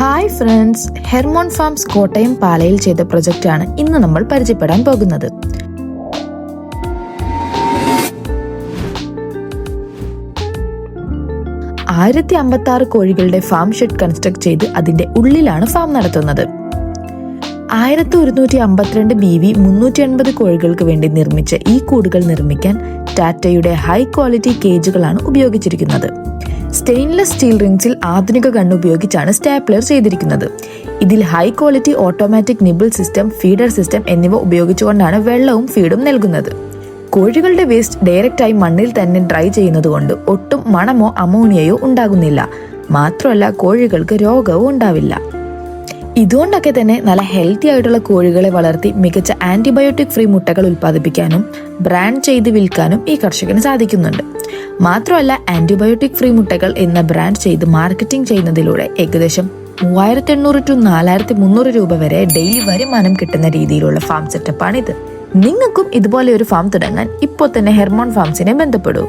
Hi friends Hermon farms Kottayam പാലയിൽ ചെയ്ത പ്രൊജക്റ്റാണ് ഇന്ന് നമ്മൾ പരിചയപ്പെടാൻ പോകുന്നത്. ആയിരത്തി അമ്പത്തി ആറ് കോഴികളുടെ ഫാം ഷെഡ് കൺസ്ട്രക്ട് ചെയ്ത് അതിന്റെ ഉള്ളിലാണ് ഫാം നടത്തുന്നത്. ആയിരത്തി ഒരുന്നൂറ്റി അമ്പത്തിരണ്ട് ബി വി മുന്നൂറ്റി എൺപത് കോഴികൾക്ക് വേണ്ടി നിർമ്മിച്ച ഈ കൂടുകൾ നിർമ്മിക്കാൻ ടാറ്റയുടെ ഹൈ ക്വാളിറ്റി കേജുകളാണ് ഉപയോഗിച്ചിരിക്കുന്നത്. സ്റ്റെയിൻലെസ് സ്റ്റീൽ റിംഗ്സിൽ ആധുനിക ഗണ്ണ് ഉപയോഗിച്ചാണ് സ്റ്റാപ്ലർ ചെയ്തിരിക്കുന്നത്. ഇതിൽ high quality automatic nipple system feeder system എന്നിവ ഉപയോഗിച്ചുകൊണ്ടാണ് വെള്ളവും ഫീഡും നൽകുന്നത്. കോഴികളുടെ വേസ്റ്റ് ഡയറക്റ്റായി മണ്ണിൽ തന്നെ ഡ്രൈ ചെയ്യുന്നതുകൊണ്ട് ഒട്ടും മണമോ അമോണിയയോ ഉണ്ടാകുന്നില്ല. മാത്രമല്ല കോഴികൾക്ക് രോഗവും ഉണ്ടാവില്ല. ഇതുകൊണ്ടൊക്കെ തന്നെ നല്ല ഹെൽത്തി ആയിട്ടുള്ള കോഴികളെ വളർത്തി മികച്ച ആന്റിബയോട്ടിക് ഫ്രീ മുട്ടകൾ ഉൽപ്പാദിപ്പിക്കാനും ബ്രാൻഡ് ചെയ്ത് വിൽക്കാനും ഈ കർഷകന് സാധിക്കുന്നുണ്ട്. മാത്രമല്ല ആന്റിബയോട്ടിക് ഫ്രീ മുട്ടകൾ എന്ന ബ്രാൻഡ് ചെയ്ത് മാർക്കറ്റിംഗ് ചെയ്യുന്നതിലൂടെ ഏകദേശം മൂവായിരത്തി എണ്ണൂറ് ടു നാലായിരത്തി മുന്നൂറ് രൂപ വരെ ഡെയിലി വരുമാനം കിട്ടുന്ന രീതിയിലുള്ള ഫാം സെറ്റപ്പാണിത് നിങ്ങൾക്കും ഇതുപോലെ ഒരു ഫാം തുടങ്ങാൻ ഇപ്പോൾ തന്നെ ഹെർമോൺ ഫാംസിനെ ബന്ധപ്പെടൂ.